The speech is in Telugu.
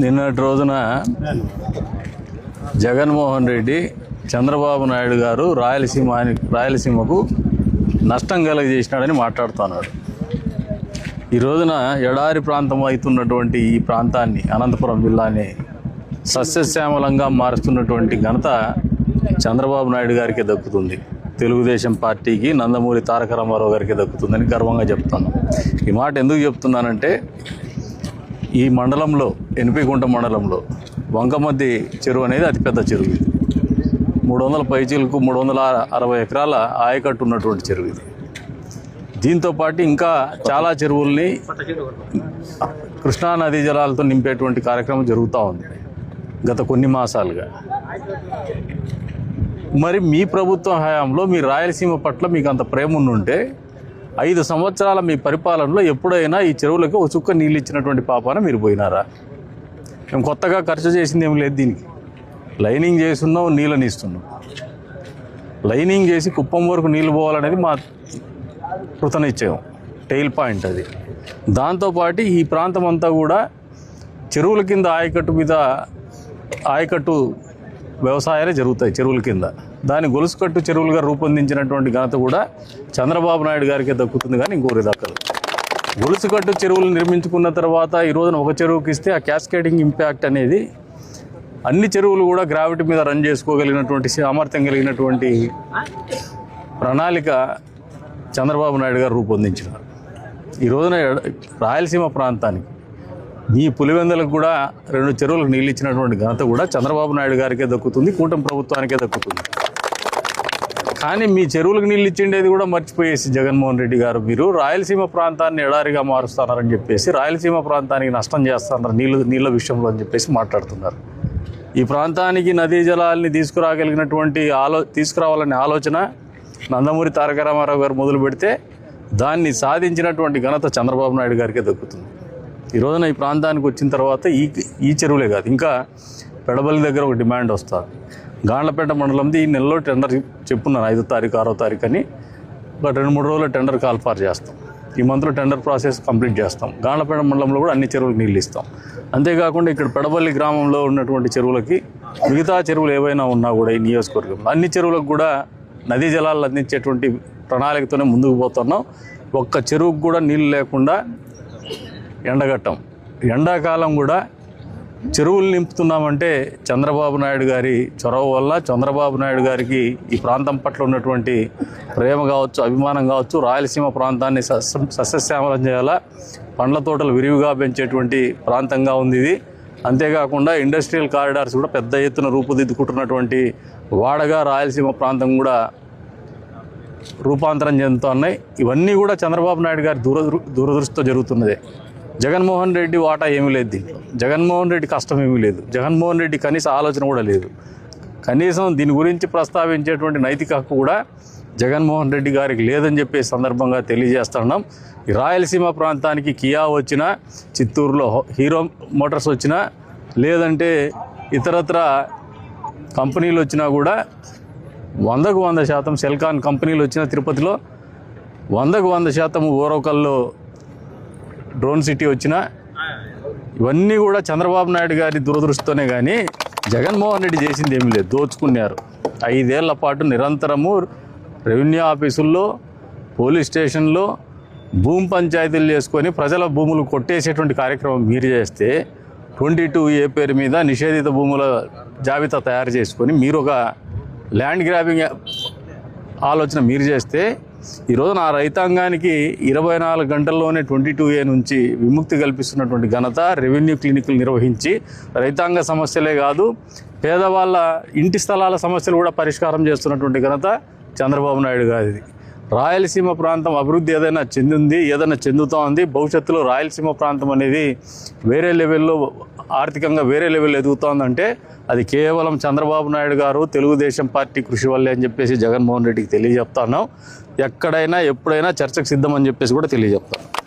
నిన్నటి రోజున జగన్మోహన్ రెడ్డి చంద్రబాబు నాయుడు గారు రాయలసీమ రాయలసీమకు నష్టం కలగజేసినాడని మాట్లాడుతున్నాడు. ఈ రోజున ఎడారి ప్రాంతం అవుతున్నటువంటి ఈ ప్రాంతాన్ని అనంతపురం జిల్లాని సస్యశ్యామలంగా మారుస్తున్నటువంటి ఘనత చంద్రబాబు నాయుడు గారికి దక్కుతుంది. తెలుగుదేశం పార్టీకి నందమూరి తారక రామారావు గారికి దక్కుతుందని గర్వంగా చెప్తున్నాను ఈ మాట ఎందుకు చెప్తున్నానంటే ఈ మండలంలో ఎనిపిగుంట మండలంలో వంకమద్ది చెరువు అనేది అతిపెద్ద చెరువు ఇది. మూడు వందల పైచీలకు మూడు వందల అరవై ఎకరాల ఆయకట్టు ఉన్నటువంటి చెరువు ఇది. దీంతో పాటు ఇంకా చాలా చెరువుల్ని కృష్ణా నదీ జలాలతో నింపేటువంటి కార్యక్రమం జరుగుతూ ఉంది గత కొన్ని మాసాలుగా. మరి మీ ప్రభుత్వ హయాంలో మీ రాయలసీమ పట్ల మీకు అంత ప్రేమ ఉండుంటే ఐదు సంవత్సరాల మీ పరిపాలనలో ఎప్పుడైనా ఈ చెరువులకు ఒక చుక్క నీళ్ళు ఇచ్చినటువంటి పాపాన మీరు పోయినారా? మేము కొత్తగా ఖర్చు చేసింది ఏం లేదు దీనికి. లైనింగ్ చేస్తున్నాం నీళ్ళని ఇస్తున్నాం. లైనింగ్ చేసి కుప్పం వరకు నీళ్ళు పోవాలనేది మా కృతనిశ్చయం టెయిల్ పాయింట్ అది. దాంతోపాటు ఈ ప్రాంతం అంతా కూడా చెరువుల కింద ఆయకట్టు మీద ఆయకట్టు వ్యవసాయాలే జరుగుతాయి చెరువుల కింద. దాని గొలుసుకట్టు చెరువులుగా రూపొందించినటువంటి ఘనత కూడా చంద్రబాబు నాయుడు గారికే దక్కుతుంది కానీ ఇంకోరి దక్కదు గొలుసుకట్టు చెరువులు నిర్మించుకున్న తర్వాత ఈ రోజున ఒక చెరువుకి ఇస్తే ఆ క్యాస్కేటింగ్ ఇంపాక్ట్ అనేది అన్ని చెరువులు కూడా గ్రావిటీ మీద రన్ చేసుకోగలిగినటువంటి సామర్థ్యం కలిగినటువంటి ప్రణాళిక చంద్రబాబు నాయుడు గారు రూపొందించినారు. ఈ రోజున రాయలసీమ ప్రాంతానికి మీ పులివెందులకు కూడా రెండు చెరువులకు నీళ్ళు ఇచ్చినటువంటి ఘనత కూడా చంద్రబాబు నాయుడు గారికే దక్కుతుంది కూటమి ప్రభుత్వానికే దక్కుతుంది. కానీ మీ చెరువులకు నీళ్ళు ఇచ్చిండేది కూడా మర్చిపోయేసి జగన్మోహన్ రెడ్డి గారు. మీరు రాయలసీమ ప్రాంతాన్ని ఎడారిగా మారుస్తున్నారని చెప్పేసి రాయలసీమ ప్రాంతానికి నష్టం చేస్తున్నారు నీళ్ళు నీళ్ళ విషయంలో అని చెప్పేసి మాట్లాడుతున్నారు. ఈ ప్రాంతానికి నదీ జలాల్ని తీసుకురాగలిగినటువంటి ఆలో తీసుకురావాలనే ఆలోచన నందమూరి తారక రామారావు గారు మొదలు పెడితే దాన్ని సాధించినటువంటి ఘనత చంద్రబాబు నాయుడు గారికే దక్కుతుంది. ఈ రోజున ఈ ప్రాంతానికి వచ్చిన తర్వాత ఈ ఈ చెరువులే కాదు ఇంకా పెడబలి దగ్గర ఒక డిమాండ్ వస్తుంది. గాండ్లపేట మండలంది ఈ నెలలో టెండర్ చెప్పున్నాను ఐదో తారీఖు ఆరో తారీఖు అని. ఒక రెండు మూడు రోజుల టెండర్ కాల్ఫార్ చేస్తాం. ఈ మంత్లో టెండర్ ప్రాసెస్ కంప్లీట్ చేస్తాం. గాండ్లపేట మండలంలో కూడా అన్ని చెరువులకు నీళ్ళు ఇస్తాం. అంతేకాకుండా ఇక్కడ పెడబల్లి గ్రామంలో ఉన్నటువంటి చెరువులకి మిగతా చెరువులు ఏవైనా ఉన్నా కూడా ఈ నియోజకవర్గంలో అన్ని చెరువులకు కూడా నదీ జలాలు అందించేటువంటి ప్రణాళికతోనే ముందుకు పోతున్నాం. ఒక్క చెరువుకు కూడా నీళ్ళు లేకుండా ఎండగట్టం. ఎండాకాలం కూడా చెరువులు నింపుతున్నామంటే చంద్రబాబు నాయుడు గారి చొరవ వల్ల చంద్రబాబు నాయుడు గారికి ఈ ప్రాంతం పట్ల ఉన్నటువంటి ప్రేమ కావచ్చు అభిమానం కావచ్చు రాయలసీమ ప్రాంతాన్ని సస్య సస్యశ్యామలం చేయాలా? పండ్ల తోటలు విరివిగా పెంచేటువంటి ప్రాంతంగా ఉంది ఇది. అంతేకాకుండా ఇండస్ట్రియల్ కారిడార్స్ కూడా పెద్ద ఎత్తున రూపుదిద్దుకుంటున్నటువంటి వాడగా రాయలసీమ ప్రాంతం కూడా రూపాంతరం చెందుతున్నాయి. ఇవన్నీ కూడా చంద్రబాబు నాయుడు గారి దూర దూరదృష్టితో జరుగుతున్నదే. జగన్మోహన్ రెడ్డి వాటా ఏమీ లేదు దీంట్లో. జగన్మోహన్ రెడ్డి కష్టం ఏమీ లేదు. జగన్మోహన్ రెడ్డి కనీస ఆలోచన కూడా లేదు. కనీసం దీని గురించి ప్రస్తావించేటువంటి నైతిక హక్కు కూడా జగన్మోహన్ రెడ్డి గారికి లేదని చెప్పే సందర్భంగా తెలియజేస్తున్నాం. ఈ రాయలసీమ ప్రాంతానికి కియా వచ్చినా చిత్తూరులో హీరో మోటార్స్ వచ్చినా లేదంటే ఇతరత్ర కంపెనీలు వచ్చినా కూడా వందకు వంద శాతం సెల్కాన్ కంపెనీలు వచ్చిన తిరుపతిలో వందకు వంద శాతం ఓరోకల్లో డ్రోన్ సిటీ వచ్చిన ఇవన్నీ కూడా చంద్రబాబు నాయుడు గారి దురదృష్టితోనే కానీ జగన్మోహన్ రెడ్డి చేసింది ఏమీ లేదు. దోచుకున్నారు. ఐదేళ్ళ పాటు నిరంతరము రెవెన్యూ ఆఫీసుల్లో పోలీస్ స్టేషన్లో భూమి పంచాయతీలు చేసుకొని ప్రజల భూములు కొట్టేసేటువంటి కార్యక్రమం మీరు చేస్తే ట్వంటీ టూ ఏ పేరు మీద నిషేధిత భూముల జాబితా తయారు చేసుకొని మీరు ఒక ల్యాండ్ గ్రాబింగ్ ఆలోచన మీరు చేస్తే ఈరోజు నా రైతాంగానికి ఇరవై నాలుగు గంటల్లోనే ట్వంటీ టూ ఏ నుంచి విముక్తి కల్పిస్తున్నటువంటి ఘనత రెవెన్యూ క్లినిక్లు నిర్వహించి రైతాంగ సమస్యలే కాదు పేదవాళ్ళ ఇంటి స్థలాల సమస్యలు కూడా పరిష్కారం చేస్తున్నటువంటి ఘనత చంద్రబాబు నాయుడు గారిది. రాయలసీమ ప్రాంతం అభివృద్ధి ఏదైనా చెందింది ఏదైనా చెందుతూ ఉంది భవిష్యత్తులో రాయలసీమ ప్రాంతం అనేది వేరే లెవెల్లో ఆర్థికంగా వేరే లెవెల్ ఎదుగుతోందంటే అది కేవలం చంద్రబాబు నాయుడు గారు తెలుగుదేశం పార్టీ కృషి వల్లే అని చెప్పేసి జగన్మోహన్ రెడ్డికి తెలియజెప్తాను ఎక్కడైనా ఎప్పుడైనా చర్చకు సిద్ధం అని చెప్పేసి కూడా తెలియజెప్తాను